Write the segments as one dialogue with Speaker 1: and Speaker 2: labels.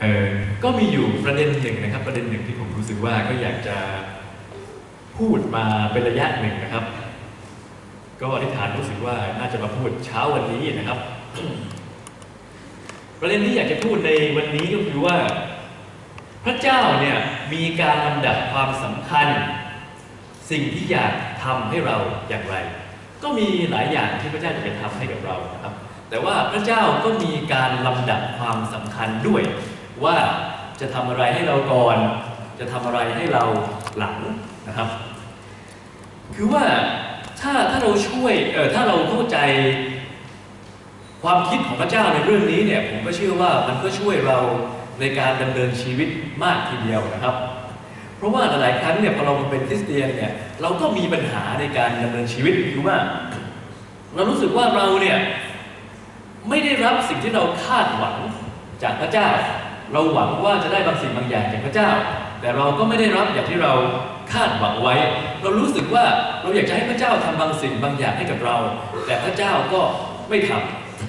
Speaker 1: เออก็มีอยู่ประเด็นหนึ่งนะครับ ประเด็นหนึ่งที่ผมรู้สึกว่าก็อยากจะพูดมาเป็นระยะหนึ่งนะครับ ก็อธิษฐานรู้สึกว่าน่าจะมาพูดเช้าวันนี้นะครับ ประเด็นที่อยากจะพูดในวันนี้ก็คือว่า พระเจ้าเนี่ยมีการลำดับความสำคัญ สิ่งที่อยากทำให้เราอย่างไร ก็มีหลายอย่างที่พระเจ้าอยากจะทำให้กับเรานะครับ แต่ว่าพระเจ้าก็มีการลำดับความสำคัญด้วย ว่าจะทำอะไรให้เราก่อน จะทำอะไรให้เราหลังนะครับ คือว่าถ้าถ้าเราช่วยเออถ้าเราเข้าใจความคิดของพระเจ้าในเรื่องนี้เนี่ยผมก็เชื่อว่ามันก็ช่วยเราในการดำเนินชีวิตมากทีเดียวนะครับ เพราะว่าหลายครั้งเนี่ยพอเรามาเป็นคริสเตียนเนี่ยเราก็มีปัญหาในการดำเนินชีวิตคือว่า เรารู้สึกว่าเราเนี่ยไม่ได้รับสิ่งที่เราคาดหวังจากพระเจ้า เราหวังว่าจะได้บางสิ่งบางอย่างจากพระเจ้า แต่เราก็ไม่ได้รับอย่างที่เราคาดหวังไว้ เรารู้สึกว่าเราอยากจะให้พระเจ้าทำบางสิ่งบางอย่างให้กับเรา แต่พระเจ้าก็ไม่ท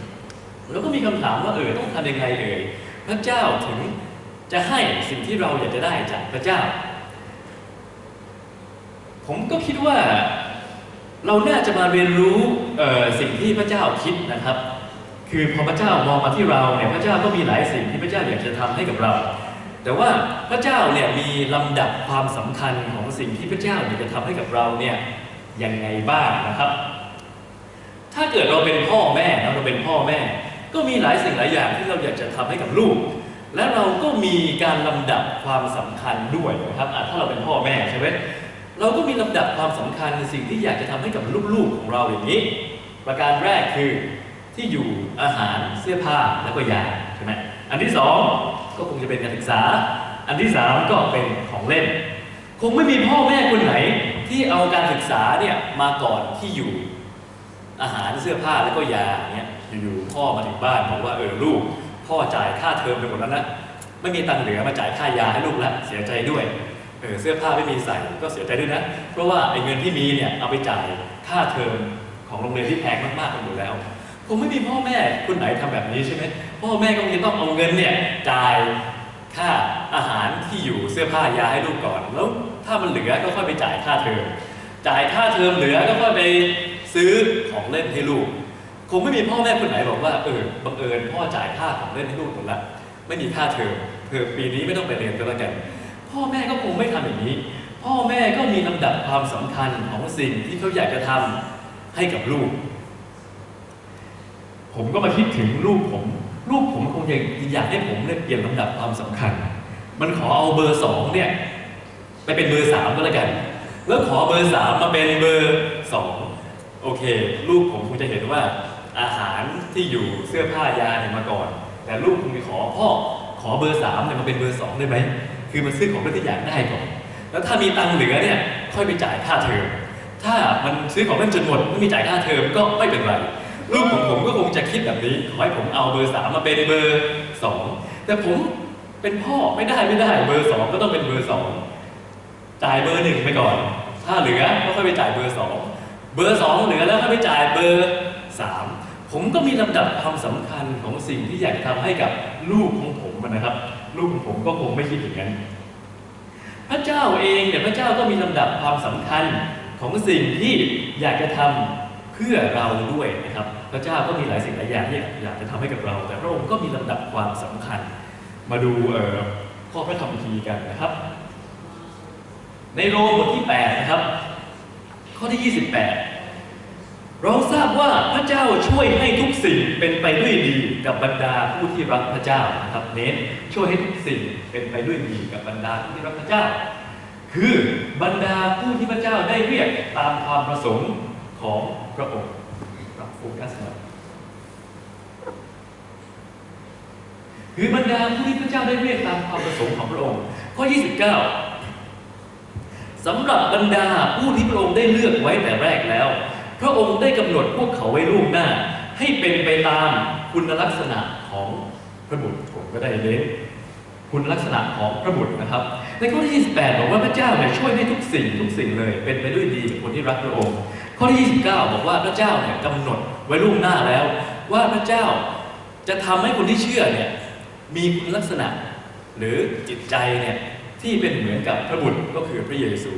Speaker 1: ำแล้วก็มีคำถามว่าเออต้องทำยังไงเอ่ยพระเจ้าถึงจะให้สิ่งที่เราอยากจะได้จากพระเจ้า ผมก็คิดว่าเราน่าจะมาเรียนรู้ออสิ่งที่พระเจ้าคิดนะครับ คือพอพระเจ้ามองมาที่เราเนี่ยพระเจ้าก็มีหลายสิ่งที่พระเจ้าอยากจะทำให้กับเรา แต่ว่าพระเจ้าเนี่ยมีลำดับความสำคัญของสิ่งที่พระเจ้าอยากจะทำให้กับเราเนี่ยยังไงบ้างนะครับ ถ้าเกิดเราเป็นพ่อแม่นะเราเป็นพ่อแม่ ก็มีหลายสิ่งหลายอย่างที่เราอยากจะทำให้กับลูก และเราก็มีการลำดับความสำคัญด้วยนะครับถ้าเราเป็นพ่อแม่ใช่ไหมเราก็มีลำดับความสำคัญในสิ่งที่อยากจะทำให้กับลูกๆของเราอย่างนี้ ประการแรกคือ ที่อยู่อาหารเสื้อผ้าแล้วก็ยาใช่ไหมอันที่สองก็คงจะเป็นการศึกษา อันที่สามก็เป็นของเล่น คงไม่มีพ่อแม่คนไหน ที่เอาการศึกษาเนี่ยมาก่อนที่อยู่อาหารเสื้อผ้าแล้วก็ยาเนี่ยอยู่ๆพ่อมาถึงบ้านบอกว่าเออลูก พ่อจ่ายค่าเทอมไปหมดแล้วนะไม่มีตังค์เหลือมาจ่ายค่ายาให้ลูกแล้วเสียใจด้วยเออเสื้อผ้าไม่มีใส่ก็เสียใจด้วยนะ เพราะว่าไอ้เงินที่มีเนี่ยเอาไปจ่ายค่าเทอมของโรงเรียนที่แพงมากๆไปหมดแล้ว คงไม่มีพ่อแม่คนไหนทำแบบนี้ใช่ไหมพ่อแม่ก็คงจะต้องเอาเงินเนี่ยจ่ายค่าอาหารที่อยู่เสื้อผ้ายาให้ลูกก่อนแล้วถ้ามันเหลือก็ค่อยไปจ่ายค่าเทอมจ่ายค่าเทอมเหลือก็ค่อยไปซื้อของเล่นให้ลูก คงไม่มีพ่อแม่คนไหนบอกว่าเออบังเอิญพ่อจ่ายค่าของเล่นให้ลูกหมดละไม่มีค่าเทอมเทอมปีนี้ไม่ต้องไปเรียนก็แล้วกัน พ่อแม่ก็คงไม่ทำอย่างนี้ พ่อแม่ก็มีลำดับความสำคัญของสิ่งที่เขาอยากจะทำให้กับลูก ผมก็มาคิดถึงลูกผมลูกผมคงอยากอยากให้ผมเนี่ยเปลี่ยนลำดับความสำคัญ มันขอเอาเบอร์สองเนี่ยไปเป็นเบอร์สามก็แล้วกัน แล้วขอเบอร์สามมาเป็นเบอร์สองโอเคลูกผมคงจะเห็นว่าอาหารที่อยู่เสื้อผ้ายาเนี่ยมาก่อน แต่ลูกคงจะขอพ่อขอเบอร์สามเนี่ยมาเป็นเบอร์สองได้ไหมคือมันซื้อของเล่นที่อยากได้ก่อน แล้วถ้ามีตังค์เหลือเนี่ยค่อยไปจ่ายค่าเทอมถ้ามันซื้อของเล่นจนหมดไม่มีจ่ายค่าเทอมก็ไม่เป็นไร ลูกของผมก็คงจะคิดแบบนี้ขอให้ผมเอาเบอร์สามมาเป็นเบอร์สองแต่ผมเป็นพ่อไม่ได้ไม่ได้ เบอร์สองก็ต้องเป็นเบอร์สองจ่ายเบอร์หนึ่งไปก่อน ถ้าเหลือก็ค่อยไปจ่ายเบอร์สองเบอร์สองเหลือแล้วค่อยไปจ่ายเบอร์สามผมก็มีลำดับความสำคัญของสิ่งที่อยากทำให้กับลูกของผมนะครับ ลูกของผมก็คงไม่คิดอย่างนั้นพระเจ้าเองเนี่ยพระเจ้าก็มีลำดับความสำคัญของสิ่งที่อยากจะทำเพื่อเราด้วยนะครับ พระเจ้าก็มีหลายสิ่งหลายอย่างที่อยากจะทำให้กับเรา แต่พระองค์ก็มีลำดับความสำคัญ มาดูข้อพระธรรมคีกันนะครับ ในโรมบทที่ 8 นะครับ ข้อที่ 28 เราทราบว่าพระเจ้าช่วยให้ทุกสิ่งเป็นไปด้วยดีกับบรรดาผู้ที่รักพระเจ้านะครับ เน้นช่วยให้ทุกสิ่งเป็นไปด้วยดีกับบรรดาผู้ที่รักพระเจ้า คือบรรดาผู้ที่พระเจ้าได้เรียกตามความประสงค์ของพระองค์ โฟกัสหน่อยคือบรรดาผู้ที่พระเจ้าได้เรียกตามความประสงค์ของพระองค์ข้อ 29สำหรับบรรดาผู้ที่พระองค์ได้เลือกไว้แต่แรกแล้ว พระองค์ได้กำหนดพวกเขาไว้ล่วงหน้า ให้เป็นไปตามคุณลักษณะของพระบุตรผมก็ได้เน้นคุณลักษณะของพระบุตรนะครับ ในข้อที่ 28 บอกว่าพระเจ้าเนี่ยช่วยให้ทุกสิ่งทุกสิ่งเลย เป็นไปด้วยดีกับคนที่รักพระองค์ ข้อที่ 29 บอกว่าพระเจ้าเนี่ยกำหนดไว้ล่วงหน้าแล้ว ว่าพระเจ้าจะทำให้คนที่เชื่อเนี่ยมีคุณลักษณะ หรือจิตใจเนี่ยที่เป็นเหมือนกับพระบุตรก็คือพระเยซู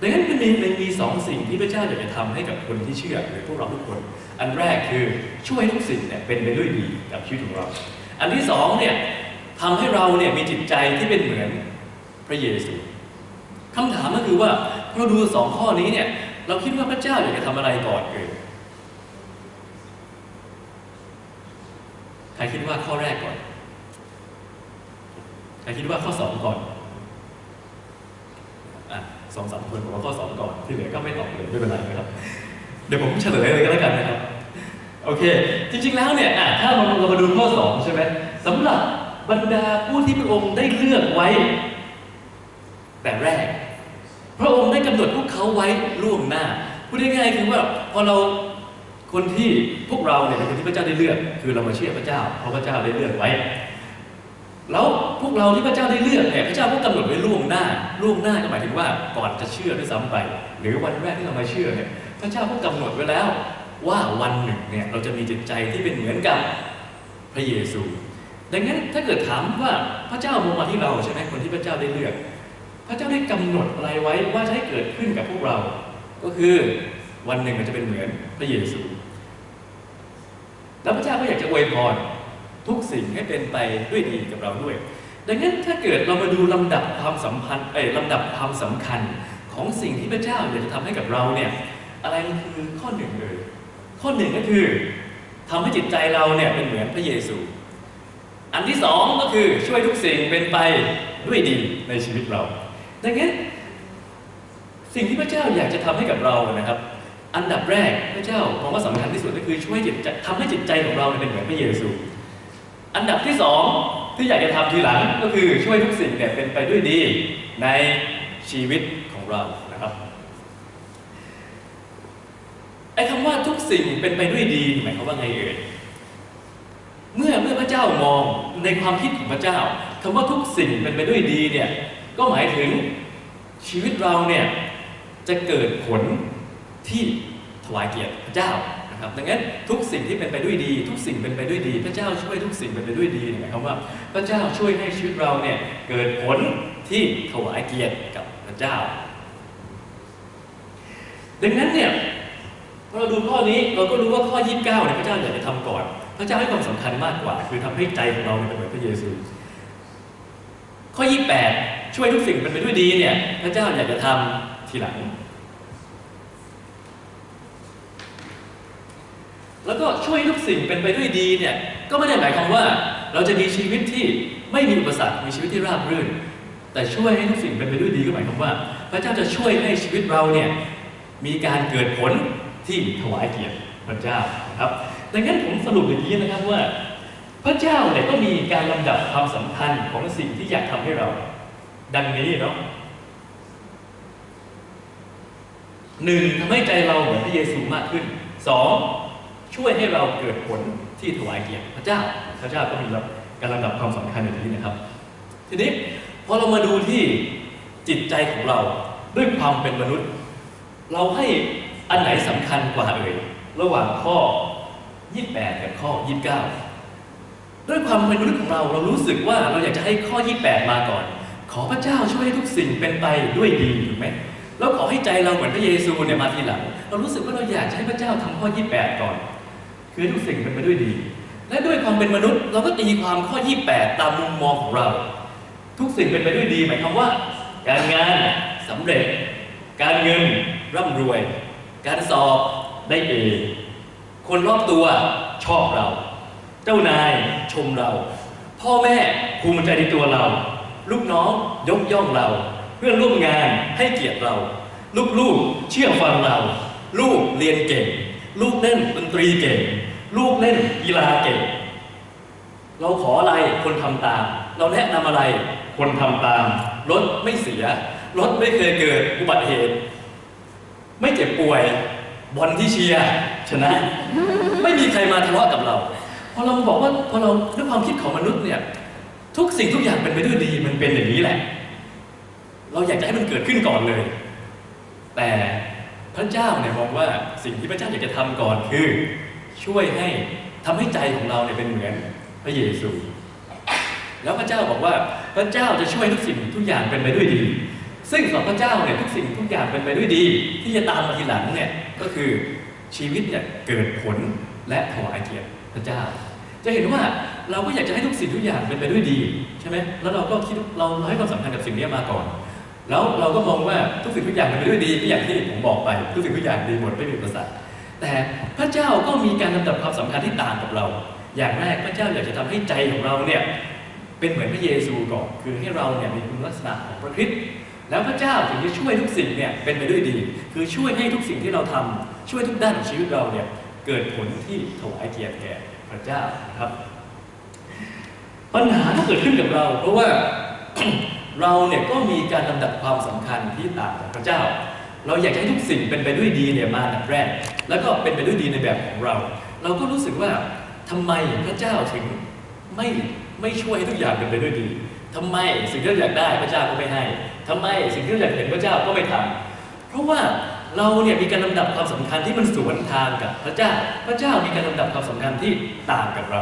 Speaker 1: ดังนั้นมันมีมันมีสองสิ่งที่พระเจ้าอยากจะทำให้กับคนที่เชื่อหรือพวกเราทุกคน อันแรกคือช่วยให้ทุกสิ่งเนี่ยเป็นไปด้วยดีกับชีวิตของเรา อันที่สองเนี่ยทำให้เราเนี่ยมีจิตใจที่เป็นเหมือนพระเยซูคำถามก็คือว่าเราดูสองข้อนี้เนี่ย เราคิดว่าพระเจ้าอยากจะทำอะไรก่อนเอ่ยใครคิดว่าข้อแรกก่อน ใครคิดว่าข้อสองก่อนอะสองสามคนบอกว่าข้อสองก่อน ที่เหลือก็ไม่ตอบเลยไม่เป็นไรนะครับ เดี๋ยวผมเฉลยเลยก็แล้วกันนะครับ โอเค จริง ๆ แล้วเนี่ยอะถ้าเราเรามาดูข้อสองใช่ไหมสำหรับบรรดาผู้ที่พระองค์ได้เลือกไว้ แต่แรก พระองค์ได้กำหนดพวก เขาไว้ล่วงหน้าพูดง่ายๆคือว่าพอเราคนที่พวกเราเนี่ยเป็นคนที่พระเจ้าได้เลือก คือเรามาเชื่อพระเจ้า เพราะพระเจ้าได้เลือกไว้ แล้วพวกเราที่พระเจ้าได้เลือกเนี่ยพระเจ้าก็กำหนดไว้ล่วงหน้าล่วงหน้าก็หมายถึงว่าก่อนจะเชื่อด้วยซ้ำไป หรือวันแรกที่เรามาเชื่อเนี่ยพระเจ้าก็กำหนดไว้แล้ว ว่าวันหนึ่งเนี่ยเราจะมีจิตใจที่เป็นเหมือนกับพระเยซู ดังนั้นถ้าเกิดถามว่าพระเจ้ามองมาที่เราใช่ไหมคนที่พระเจ้าได้เลือก ระเจ้าได้กำหนดอะไรไว้ว่าจะให้เกิดขึ้นกับพวกเรา ก็คือวันหนึ่งมันจะเป็นเหมือนพระเยซู แล้วพระเจ้าก็อยากจะอวยพรทุกสิ่งให้เป็นไปด้วยดีกับเราด้วย ดังนั้นถ้าเกิดเรามาดูลำดับความสัมพันธ์เอ้ยลำดับความสำคัญของสิ่งที่พระเจ้าอยากจะทำให้กับเราเนี่ย อะไรคือข้อหนึ่งเลยข้อหนึ่งก็คือทำให้จิตใจเราเนี่ยเป็นเหมือนพระเยซู อันที่สองก็คือช่วยทุกสิ่งเป็นไปด้วยดีในชีวิตเรา ดังนั้นสิ่งที่พระเจ้าอยากจะทำให้กับเรานะครับ อันดับแรกพระเจ้ามองว่าสำคัญที่สุดก็คือช่วยจิตใจทำให้จิตใจของเราเป็นเหมือนพระเยซู อันดับที่สองที่อยากจะทำทีหลังก็คือช่วยทุกสิ่งเนี่ยเป็นไปด้วยดีในชีวิตของเรานะครับไอ้คำว่าทุกสิ่งเป็นไปด้วยดีหมายความว่าไงเอ่ยเมื่อเมื่อพระเจ้ามองในความคิดของพระเจ้าคำว่าทุกสิ่งเป็นไปด้วยดีเนี่ย ก็หมายถึงชีวิตเราเนี่ยจะเกิดผลที่ถวายเกียรติพระเจ้านะครับดังนั้นทุกสิ่งที่เป็นไปด้วยดี ทุกสิ่งเป็นไปด้วยดี พระเจ้าช่วยทุกสิ่งเป็นไปด้วยดีหมายความว่า พระเจ้าช่วยให้ชีวิตเราเนี่ยเกิดผลที่ถวายเกียรติกับพระเจ้า ดังนั้นเนี่ยพอเราดูข้อนี้เราก็รู้ว่าข้อ 29เนี่ยพระเจ้าอยากจะทำก่อน พระเจ้าให้ความสำคัญมากกว่า คือทำให้ใจของเราเนี่ยเป็นเหมือนพระเยซู ข้อ 28 ช่วยทุกสิ่งเป็นไปด้วยดีเนี่ยพระเจ้าอยากจะทำทีหลัง แล้วก็ช่วยทุกสิ่งเป็นไปด้วยดีเนี่ยก็ไม่ได้หมายความว่า เราจะมีชีวิตที่ไม่มีอุปสรรคมีชีวิตที่ราบรื่น แต่ช่วยให้ทุกสิ่งเป็นไปด้วยดีก็หมายความว่า พระเจ้าจะช่วยให้ชีวิตเราเนี่ยมีการเกิดผลที่ถวายเกียรติพระเจ้านะครับดังนั้นผมสรุปอย่างนี้นะครับว่า พระเจ้าเนี่ยก็มีการลำดับความสำคัญของสิ่งที่อยากทำให้เรา ดังนี้เนาะหนึ่งทำให้ใจเราเหมือนพระเยซูมากขึ้นสองช่วยให้เราเกิดผลที่ถวายเกียรติพระเจ้า พระเจ้าก็มีการลำดับความสำคัญอย่างนี้นะครับ ทีนี้พอเรามาดูที่จิตใจของเราด้วยความเป็นมนุษย์ เราให้อันไหนสำคัญกว่าเอ่ยระหว่างข้อ 28 กับข้อ 29 ด้วยความเป็นมนุษย์ของเราเรารู้สึกว่าเราอยากจะให้ข้อ 28 มาก่อน ขอพระเจ้าช่วยให้ทุกสิ่งเป็นไปด้วยดีถูกไหมแล้วขอให้ใจเราเหมือนพระเยซูเนี่ยมาทีหลังเรารู้สึกว่าเราอยากให้พระเจ้าทำข้อ 28 ก่อน คือทุกสิ่งเป็นไปด้วยดี และด้วยความเป็นมนุษย์เราก็ตีความข้อ 28 ตามมุมมองของเรา ทุกสิ่งเป็นไปด้วยดีหมายความว่า การงานสำเร็จ การเงินร่ำรวย การสอบได้เอคนรอบตัวชอบเรา เจ้านายชมเรา พ่อแม่ภูมิใจในตัวเรา ลูกน้องยกย่องเรา เพื่อนร่วมงานให้เกียรติเรา ลูกๆเชื่อฟังเรา ลูกเรียนเก่ง ลูกเล่นดนตรีเก่ง ลูกเล่นกีฬาเก่ง เราขออะไรคนทำตาม เราแนะนำอะไรคนทำตาม รถไม่เสีย รถไม่เคยเกิดอุบัติเหตุ ไม่เจ็บป่วยบอลที่เชียร์ชนะ ไม่มีใครมาทะเลาะกับเราพอเราบอกว่าพอเราด้วยความคิดของมนุษย์เนี่ย ทุกสิ่งทุกอย่างเป็นไปด้วยดีมันเป็นอย่างนี้แหละ เราอยากจะให้มันเกิดขึ้นก่อนเลย แต่พระเจ้าเนี่ยมองว่าสิ่งที่พระเจ้าอยากจะทำก่อนคือ ช่วยให้ทำให้ใจของเราเนี่ยเป็นเหมือนพระเยซู แล้วพระเจ้าบอกว่าพระเจ้าจะช่วยทุกสิ่งทุกอย่างเป็นไปด้วยดี ซึ่งสำหรับพระเจ้าเนี่ยทุกสิ่งทุกอย่างเป็นไปด้วยดี ที่จะตามมาทีหลังเนี่ยก็คือชีวิตเนี่ยเกิดผลและถวายเกียรติพระเจ้า จะเห็นว่า เราก็อยากจะให้ทุกสิ่งทุกอย่างเป็นไปด้วยดีใช่ไหมแล้วเราก็คิดเราให้ความสำคัญกับสิ่งนี้มาก่อน แล้วเราก็มองว่าทุกสิ่งทุกอย่างเป็นไปด้วยดีก็อย่างที่ผมบอกไปทุกสิ่งทุกอย่างดีหมดไม่มีอุปสรรคแต่พระเจ้าก็มีการลำดับความสำคัญที่ต่างกับเรา อย่างแรกพระเจ้าอยากจะทำให้ใจของเราเนี่ยเป็นเหมือนพระเยซูก่อนคือให้เราเนี่ยมีคุณลักษณะของพระคริสต์แล้วพระเจ้าถึงจะช่วยทุกสิ่งเนี่ยเป็นไปด้วยดี คือช่วยให้ทุกสิ่งที่เราทำช่วยทุกด้านของชีวิตเราเนี่ยเกิดผลที่ถวายเกียรติแก่พระเจ้านะครับ ปัญหาที่เกิดขึ้นกับเรา เพราะว่าเราเนี่ยก็มีการลำดับความสำคัญที่ต่างจากพระเจ้า เราอยากให้ทุกสิ่งเป็นไปด้วยดีเนี่ยมาอันดับแรก แล้วก็เป็นไปด้วยดีในแบบของเรา เราก็รู้สึกว่าทำไมพระเจ้าถึงไม่ไม่ช่วยให้ทุกอย่างเป็นไปด้วยดีทำไมสิ่งที่เราอยากได้พระเจ้าก็ไม่ให้ทำไมสิ่งที่เราอยากเห็นพระเจ้าก็ไม่ทำเพราะว่าเราเนี่ยมีการลำดับความสำคัญที่มันสวนทางกับพระเจ้า พระเจ้ามีการลำดับความสำคัญที่ต่างกับเรา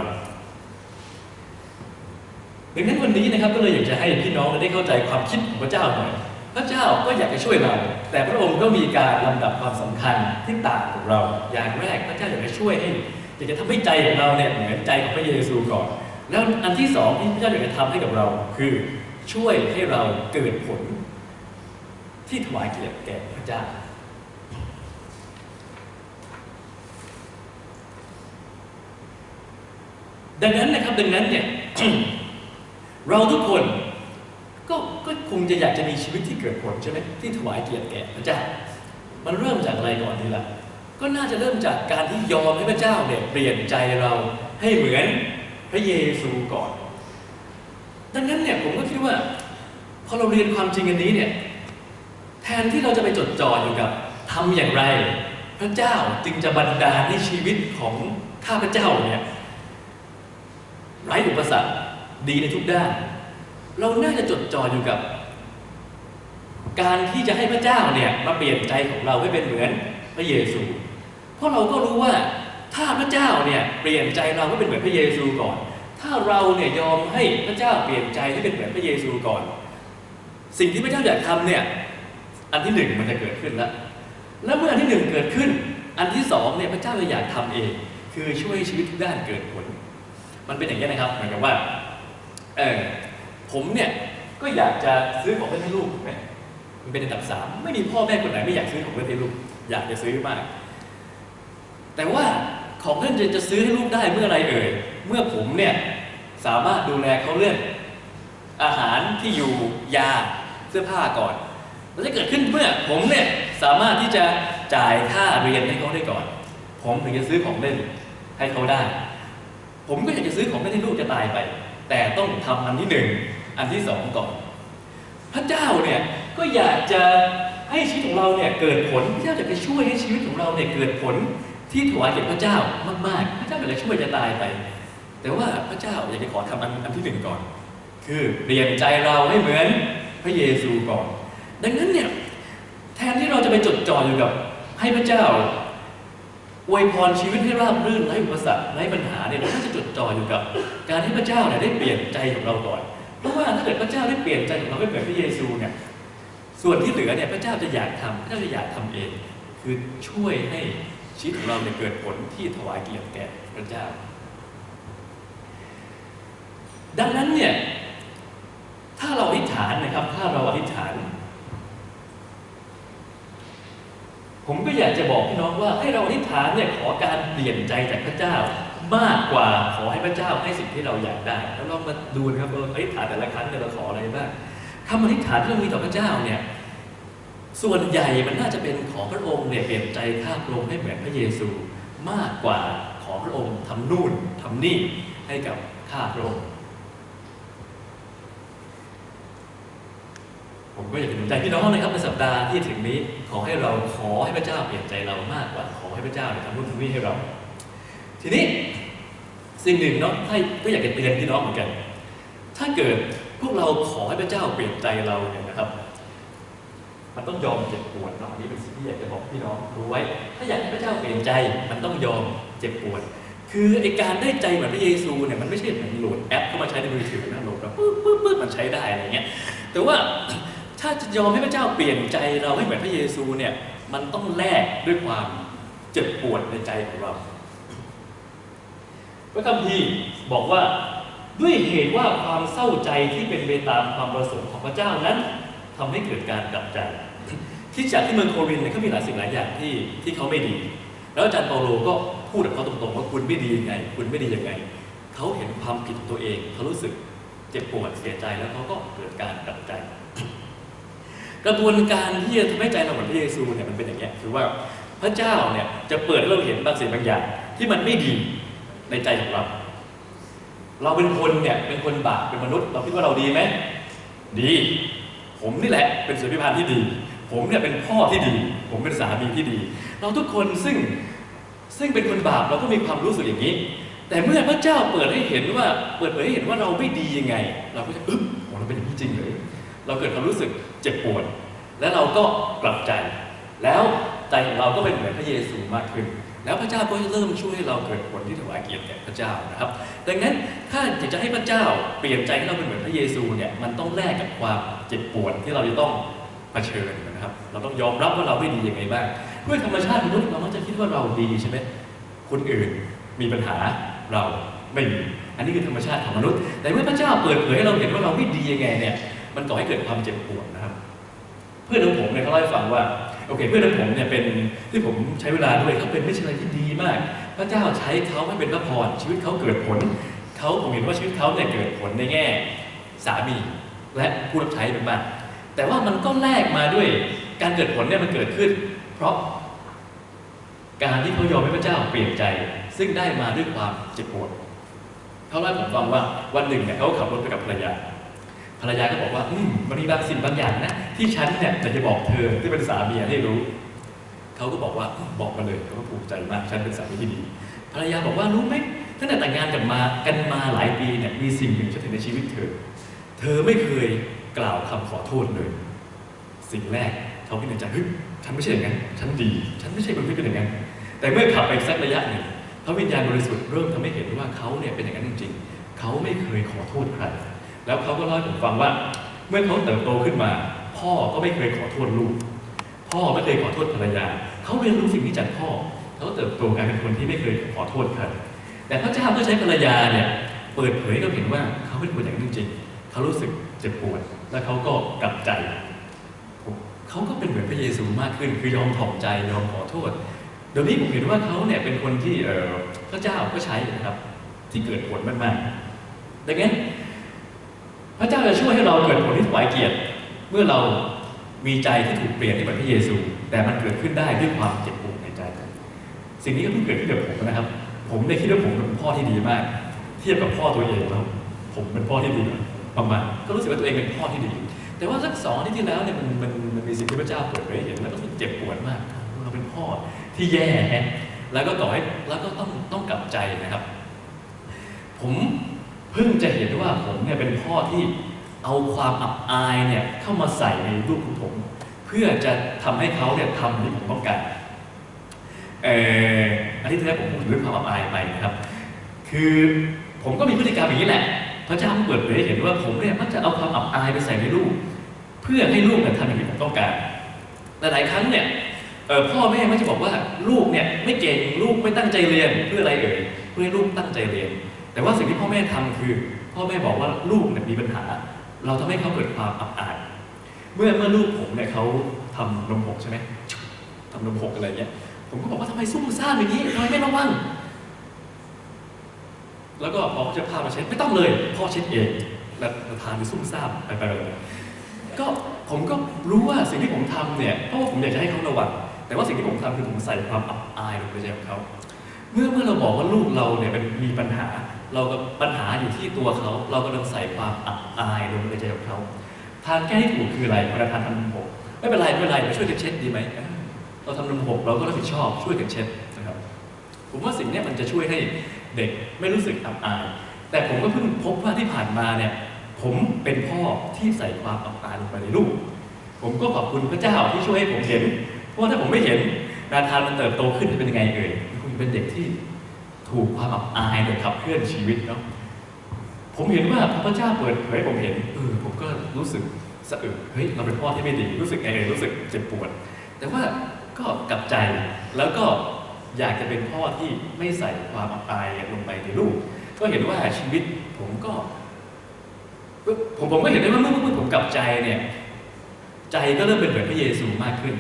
Speaker 1: ดังนั้นวันนี้นะครับก็เลยอยากจะให้พี่น้องได้เข้าใจความคิดของพระเจ้าหน่อย พระเจ้าก็อยากจะช่วยเรา แต่พระองค์ก็มีการลำดับความสำคัญที่ต่างกับเรา อย่างแรกพระเจ้าอยากจะช่วยให้อยากจะทำให้ใจของเราเนี่ยเหมือนใจของพระเยซูก่อน แล้วอันที่สองที่พระเจ้าอยากจะทำให้กับเรา คือช่วยให้เราเกิดผล ที่ถวายเกียรติแก่พระเจ้าดังนั้นนะครับดังนั้นเนี่ย เราทุกคนก็ก็คงจะอยากจะมีชีวิตที่เกิดผลใช่ไหมที่ถวายเกียรติแก่พระเจ้า มันเริ่มจากอะไรก่อนดีล่ะก็น่าจะเริ่มจากการที่ยอมให้พระเจ้าเนี่ยเปลี่ยนใจเราให้เหมือนพระเยซูก่อน ดังนั้นเนี่ยผมก็คิดว่า พอเราเรียนความจริงอันนี้เนี่ยแทนที่เราจะไปจดจ่ออยู่กับทำอย่างไร พระเจ้าจึงจะบันดาลให้ชีวิตของข้าพระเจ้าเนี่ยไร้อุปสรรค ดีในทุกด้าน เราน่าจะจดจ่ออยู่กับ การที่จะให้พระเจ้าเนี่ยมาเปลี่ยนใจของเราให้เป็นเหมือนพระเยซู เพราะเราก็รู้ว่าถ้าพระเจ้าเนี่ยเปลี่ยนใจเราให้เป็นเหมือนพระเยซูก่อน ถ้าเราเนี่ยยอมให้พระเจ้าเปลี่ยนใจให้เป็นเหมือนพระเยซูก่อน สิ่งที่พระเจ้าอยากทำเนี่ยอันที่หนึ่งมันจะเกิดขึ้นแล้ว แล้วเมื่ออันที่หนึ่งเกิดขึ้น อันที่สองเนี่ยพระเจ้าเลยอยากทำเอง คือช่วยชีวิตทุกด้านเกิดผล มันเป็นอย่างนี้นะครับ เหมือนกับว่า เออผมเนี่ยก็อยากจะซื้อของเล่นให้ลูกถูกไหมมันเป็นอันดับสามไม่มีพ่อแม่คนไหนไม่อยากซื้อของเล่นให้ลูก อยากจะซื้อมาก แต่ว่าของเล่นจะจะซื้อให้ลูกได้เมื่อไรเอ่ยเมื่อผมเนี่ยสามารถดูแลเขาเรื่องอาหารที่อยู่ยาเสื้อผ้าก่อนมันจะเกิดขึ้นเมื่อผมเนี่ยสามารถที่จะจ่ายค่าเรียนให้เขาได้ก่อน ผมถึงจะซื้อของเล่นให้เขาได้ ผมก็อยากจะซื้อของเล่นให้ลูกจะตายไป แต่ต้องทำอันที่หนึ่งอันที่สองก่อน พระเจ้าเนี่ยก็อยากจะให้ชีวิตของเราเนี่ยเกิดผลพระเจ้าอยากจะช่วยให้ชีวิตของเราเนี่ยเกิดผลที่ถวายแก่พระเจ้ามากๆ พระเจ้าอยากจะช่วยจะตายไป แต่ว่าพระเจ้าอยากจะขอทำอันอันที่หนึ่งก่อน คือเปลี่ยนใจเราให้เหมือนพระเยซูก่อน ดังนั้นเนี่ยแทนที่เราจะไปจดจ่ออยู่กับให้พระเจ้าอวยพรชีวิตให้ราบรื่นไร้อุปสรรคไร้ปัญหาเนี่ยเราน่าจะจด จ่ออยู่กับ การที่พระเจ้าเนี่ยได้เปลี่ยนใจของเราก่อน เพราะว่าถ้าเกิดพระเจ้าได้เปลี่ยนใจของเราให้เหมือนพระเยซูเนี่ยส่วนที่เหลือเนี่ยพระเจ้าจะอยากทำพระเจ้าจะอยากทำเอง คือช่วยให้ชีวิตของเราเนี่ยเกิดผลที่ถวายเกียรติแก่พระเจ้า ดังนั้นเนี่ยถ้าเราอธิษฐานนะครับ ถ้าเราอธิษฐาน ผมก็อยากจะบอกพี่น้องว่าให้เราอธิษฐานเนี่ยขอการเปลี่ยนใจจากพระเจ้า มากกว่าขอให้พระเจ้าให้สิ่งที่เราอยากได้ แล้วลองมาดูนะครับว่าอธิษฐานแต่ละครั้งเนี่ยเราขออะไรบ้างคำอธิษฐานที่เรามีต่อพระเจ้าเนี่ยส่วนใหญ่มันน่าจะเป็นขอพระองค์เนี่ยเปลี่ยนใจข้าพระองค์ให้เหมือนพระเยซู มากกว่าขอพระองค์ทำนู่นทำนี่ให้กับข้าพระองค์ผมก็อยากจะหนุนใจพี่น้องนะครับในสัปดาห์ที่ถึงนี้ ขอให้เราขอให้พระเจ้าเปลี่ยนใจเรามากกว่าขอให้พระเจ้าเนี่ยทำนู่นทำนี่ให้เรา ทีนี้สิ่งหนึ่งเนาะให้ก็อยากจะเตือนพี่น้องเหมือนกัน ถ้าเกิดพวกเราขอให้พระเจ้าเปลี่ยนใจเราเนี่ยนะครับ มันต้องยอมเจ็บปวดเนาะอันนี้เป็นสิ่งที่อยากจะบอกพี่น้องรู้ไว้ ถ้าอยากให้พระเจ้าเปลี่ยนใจมันต้องยอมเจ็บปวด คือไอการได้ใจเหมือนพระเยซูเนี่ยมันไม่ใช่เหมือนโหลดแอปเข้ามาใช้ในมือถือนะโหลดแบบปึ๊บปึ๊บปึ๊บมันใช้ได้อะไรเงี้ย แต่ว่าถ้าจะยอมให้พระเจ้าเปลี่ยนใจเราให้เหมือนพระเยซูเนี่ยมันต้องแลกด้วยความเจ็บปวดในใจของเรา พระคัมภีร์บอกว่าด้วยเหตุว่าความเศร้าใจที่เป็นไปตามความประสงค์ของพระเจ้านั้นทำให้เกิดการกลับใจ ที่จากที่เมืองโครินเนี่ยเขามีหลายสิ่งหลายอย่างที่ที่เขาไม่ดี แล้วอาจารย์เปาโลก็พูดกับเขาตรงๆว่าคุณไม่ดียังไง คุณไม่ดียังไง เขาเห็นความผิดของตัวเองเขารู้สึกเจ็บปวดเสียใจแล้วเขาก็เกิดการกลับใจ กระบวนการที่จะทำให้ใจเราเหมือนพระเยซูเนี่ยมันเป็นอย่างเงี้คือว่าพระเจ้าเนี่ยจะเปิดให้เราเห็นบางสิ่งบางอย่างที่มันไม่ดี ในใจของเรา เราเป็นคนเนี่ยเป็นคนบาปเป็นมนุษย์ เราคิดว่าเราดีไหมดี ผมนี่แหละเป็นสุพิพานที่ดี ผมเนี่ยเป็นพ่อที่ดี ผมเป็นสามีที่ดี เราทุกคนซึ่งซึ่งเป็นคนบาปเราก็มีความรู้สึกอย่างนี้ แต่เมื่อพระเจ้าเปิดให้เห็นว่า เปิดเผยให้เห็นว่าเราไม่ดียังไง เราก็จะอึ๊บโอ้เราเป็นอย่างนี้จริงเลยเราเกิดความรู้สึกเจ็บปวด และเราก็กลับใจ แล้วใจของเราก็เป็นเหมือนพระเยซูมากขึ้น แล้วพระเจ้าก็เริ่มช่วยให้เราเกิดผลที่ถวายเกียรติแด่พระเจ้านะครับ ดังนั้นถ้าอยากจะให้พระเจ้าเปลี่ยนใจให้เราเป็นเหมือนพระเยซูเนี่ยมันต้องแลกกับความเจ็บปวดที่เราจะต้องเผชิญนะครับ เราต้องยอมรับว่าเราไม่ดียังไงบ้างด้วยธรรมชาติมนุษย์เรามักจะคิดว่าเราดีใช่ไหมคนอื่นมีปัญหาเราไม่มีอันนี้คือธรรมชาติของมนุษย์ แต่เมื่อพระเจ้าเปิดเผยให้เราเห็นว่าเราไม่ดียังไงเนี่ยมันก่อให้เกิดความเจ็บปวดนะครับ เพื่อนของผมเนี่ยเขาเล่าให้ฟังว่า โอเค เพื่อนผมเนี่ยเป็นที่ผมใช้เวลาด้วยเขาเป็นมิชชันนารีที่ดีมาก พระเจ้าใช้เขาให้เป็นพระพรชีวิตเขาเกิดผลเขาผมเห็นว่าชีวิตเขาเนี่ยเกิดผลในแง่สามีและผู้รับใช้เป็นมากแต่ว่ามันก็แลกมาด้วยการเกิดผลเนี่ยมันเกิดขึ้น เพราะการที่เขายอมให้พระเจ้าเปลี่ยนใจ ซึ่งได้มาด้วยความเจ็บปวดเขาเล่าผมฟังว่าวันหนึ่งเนี่ยเขาขับรถไปกับภรรยา ภรรยาก็บอกว่า อืมมันมีบางสิ่งบางอย่างนะที่ฉันเนี่ยจะจะบอกเธอที่เป็นสามีให้รู้ เขาก็บอกว่าบอกมาเลยเขาก็ภูมิใจมากฉันเป็นสามีที่ดีภรรยาบอกว่ารู้ไหมตั้งแต่แต่งงานกันมากันมาหลายปีเนี่ยมีสิ่งหนึ่งฉันเห็นในชีวิตเธอ เธอไม่เคยกล่าวคำขอโทษเลย สิ่งแรกเขาคิดในใจเฮ้ยฉันไม่ใช่อย่างนั้นฉันดี ฉันไม่ใช่คนที่เป็นอย่างนั้นแต่เมื่อขับไปสักระยะหนึ่งพระวิญญาณบริสุทธิ์เริ่มทำให้เห็นว่าเขาเนี่ยเป็นอย่างนั้นจริง ๆ เขาไม่เคยขอโทษใคร แล้วเขาก็เล่าให้ผมฟังว่า เมื่อเขาเติบโตขึ้นมา พ่อก็ไม่เคยขอโทษลูก พ่อไม่เคยขอโทษภรรยา เขาเรียนรู้สิ่งนี้จากพ่อ เขาเติบโตกลายเป็นคนที่ไม่เคยขอโทษใครแต่พระเจ้าก็ใช้ภรรยาเนี่ยเปิดเผยให้เห็นว่าเขาเป็นคนอย่างนั้จริงเขารู้สึกเจ็บปวด และเขาก็กลับใจ เขาก็เป็นเหมือนพระเยซูมากขึ้น คือยอมถ่อมใจยอมขอโทษเดี๋ยวนี้ผมเห็นว่าเขาเนี่ยเป็นคนที่พระเจ้าก็ใช้นะครับ ที่เกิดผลมากๆดังนั้น พระเจ้าจะช่วยให้เราเกิดผลที่ถวายเกียรติ เมื่อเรามีใจที่ถูกเปลี่ยนให้เหมือนพระเยซู แต่มันเกิดขึ้นได้ด้วยความเจ็บปวดในใจ สิ่งนี้ก็เพิ่งเกิดขึ้นกับผมนะครับ ผมได้คิดว่าผมเป็นพ่อที่ดีมาก เทียบกับพ่อตัวเองแล้วผมเป็นพ่อที่ดีประมาณก็รู้สึกว่าตัวเองเป็นพ่อที่ดี แต่ว่าสักสองอาทิตย์ที่แล้วเนี่ยมันมันมันมีสิ่งที่พระเจ้าเปิดเผยให้เห็นแล้วก็เจ็บปวดมากเราเป็นพ่อที่แย่แล้วก็ก่อให้แล้วก็ต้องต้องกลับใจนะครับ ผม พิ่งจะเห็นว่าผมเนี่ยเป็นพ่อที่เอาความอับอายเนี่ยเข้ามาใส่ในลูกของผม เพื่อจะทำให้เขาเนี่ยทำที่ผมต้องการเอ่ออันที่แท้ผมพูดถึงเรื่องความอับอายไปนะครับ คือผมก็มีพฤติกรรมอย่างนี้แหละ พระเจ้าเปิดเผยเห็นว่าผมเนี่ยมักจะเอาความอับอายไปใส่ในลูก เพื่อให้ลูกเนี่ยทำอย่างที่ผมต้องการหลายๆครั้งเนี่ยเอ่อพ่อแม่มักจะบอกว่าลูกเนี่ยไม่เก่งลูกไม่ตั้งใจเรียนเพื่ออะไรเอ่ยเพื่อให้ลูกตั้งใจเรียน แต่ว่าสิ่งที่พ่อแม่ทำคือ พ่อแม่บอกว่าลูกเนี่ยมีปัญหา เราทำให้เขาเกิดความอับอาย เมื่อเมื่อลูกผมเนี่ยเขาทำนมหกใช่ไหมทำนมหกอะไรเงี้ย ผมก็บอกว่าทำไมซุ่มซ่ามอย่างนี้ทำไมไม่ระวัง แล้วก็พอเขาจะพามาเช็ดไม่ต้องเลย พ่อเช็ดเองแล้วประธานไปซุ่มซ่ามไปไปไปไปก็ผมก็รู้ว่าสิ่งที่ผมทำเนี่ยเพราะว่าผมอยากจะให้เขาระวังแต่ว่าสิ่งที่ผมทำคือผมใส่ความอับอายลงไปในใจของเขา เมื่อเมื่อเราบอกว่าลูกเราเนี่ยเป็นมีปัญหา เราก็ปัญหาอยู่ที่ตัวเขา เรากำลังใส่ความอับอายลงไปในใจของเขาทางแก้ที่ถูกคืออะไรเวลาทานทำนมหกไม่เป็นไรไม่เป็นไรไปช่วยกันเช็ดดีไหมเราทำนมหกเราก็รับผิดชอบช่วยกันเช็ดนะครับ ผมว่าสิ่งนี้มันจะช่วยให้เด็กไม่รู้สึกอับอาย แต่ผมก็เพิ่งพบว่าที่ผ่านมาเนี่ยผมเป็นพ่อที่ใส่ความอับอายลงไปในลูก ผมก็ขอบคุณพระเจ้าที่ช่วยให้ผมเห็น เพราะว่าถ้าผมไม่เห็นนาธานมันเติบโตขึ้นจะเป็นยังไงเอ่ยมันคงจะ เป็นเด็กที่ถูกความอับอายเนี่ยขับเคลื่อนชีวิตเนาะผมเห็นว่าพระเจ้าเปิดเผยผมเห็นเออผมก็รู้สึกสะอึกเฮ้ยเราเป็นพ่อที่ไม่ดีรู้สึกไงเอ่ยรู้สึกเจ็บปวด แต่ว่าก็กลับใจแล้วก็อยากจะเป็นพ่อที่ไม่ใส่ความอับอายลงไปในลูก ก็เห็นว่าชีวิตผมก็ผมผมก็เห็นได้ว่าเมื่อเมื่อผมกลับใจเนี่ย ใจก็เริ่มเป็นเหมือนพระเยซูมากขึ้น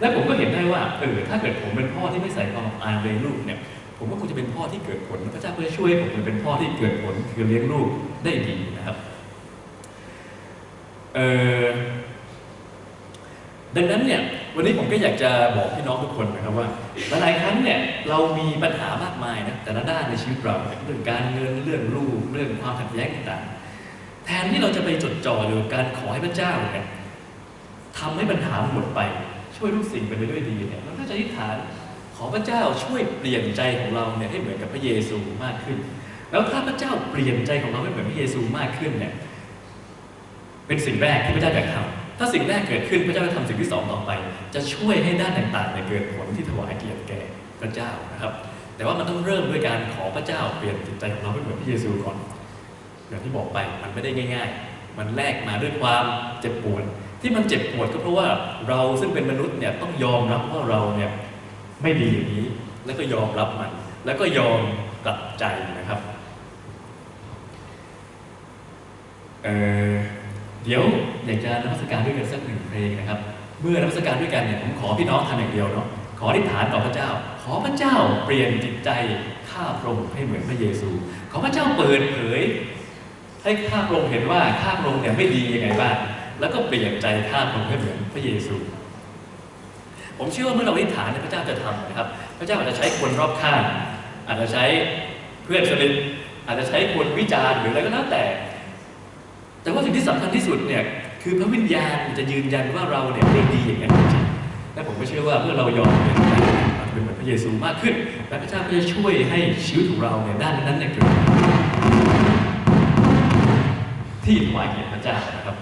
Speaker 1: และผมก็เห็นได้ว่าเออถ้าเกิดผมเป็นพ่อที่ไม่ใส่ความอับอายในลูกเนี่ย ผมก็คงจะเป็นพ่อที่เกิดผลพระเจ้าก็จะช่วยผมเป็นพ่อที่เกิดผลคือเลี้ยงลูกได้ดีนะครับเออดังนั้นเนี่ยวันนี้ผมก็อยากจะบอกพี่น้องทุกคนนะครับว่าหลายครั้งเนี่ยเรามีปัญหามากมายนะแต่ละด้านในชีวิตเราเรื่องการเงินเรื่องลูกเรื่องความขัดแย้งต่างๆแทนที่เราจะไปจดจ่ออยู่กับการขอให้พระเจ้าเนี่ยทำให้ปัญหาหมดไป ช่วยทุกสิ่งเป็นไปด้วยดีเนี่ยเราก็จะอธิษฐานขอพระเจ้าช่วยเปลี่ยนใจของเราเนี่ยให้เหมือนกับพระเยซูมากขึ้น แล้วถ้าพระเจ้าเปลี่ยนใจของเราให้เหมือนพระเยซูมากขึ้นเนี่ยเป็นสิ่งแรกที่พระเจ้าอยากทำถ้าสิ่งแรกเกิดขึ้นพระเจ้าจะทำสิ่งที่สองต่อไป จะช่วยให้ด้านต่างๆเนี่ยเกิดผลที่ถวายเกียรติแก่พระเจ้านะครับ แต่ว่ามันต้องเริ่มด้วยการขอพระเจ้าเปลี่ยนจิตใจของเราให้เหมือนพระเยซูก่อนอย่างที่บอกไปมันไม่ได้ง่าย ๆ มันแลกมาด้วยความเจ็บปวด ที่มันเจ็บปวดก็เพราะว่าเราซึ่งเป็นมนุษย์เนี่ยต้องยอมรับว่าเราเนี่ยไม่ดีอย่างนี้ แล้วก็ยอมรับมัน แล้วก็ยอมกลับใจนะครับเเดี๋ยวอยากจะนมัสการด้วยกันสักหนึ่งเพลงนะครับ เมื่อนมัสการด้วยกันเนี่ยผมขอพี่น้องทำอย่างเดียวเนาะขออธิษฐานต่อพระเจ้า ขอพระเจ้าเปลี่ยนจิตใจข้าพระองค์ให้เหมือนพระเยซู ขอพระเจ้าเปิดเผย ให้ข้าพระองค์เห็นว่าข้าพระองค์เนี่ยไม่ดียังไงบ้าง แล้วก็เปลี่ยนใจข้าพระองค์ให้เหมือนพระเยซู ผมเชื่อว่าเมื่อเราอธิษฐานเนี่ยพระเจ้าจะทำนะครับ พระเจ้าอาจจะใช้คนรอบข้าง อาจจะใช้เพื่อนสนิทอาจจะใช้คนวิจารณ์หรืออะไรก็แล้วแต่ แต่ว่าสิ่งที่สำคัญที่สุดเนี่ยคือพระวิญญาณจะยืนยันว่าเราเนี่ยไม่ดีอย่างนั้นจริงและผมก็เชื่อว่าเมื่อเรายอมเป็นเราจะเป็นเหมือนพระเยซูมากขึ้น และพระเจ้าก็จะช่วยให้ชีวิตของเราเนี่ยด้านนั้นเนี่ยเกิดที่ถวายเกียรติพระเจ้านะครับ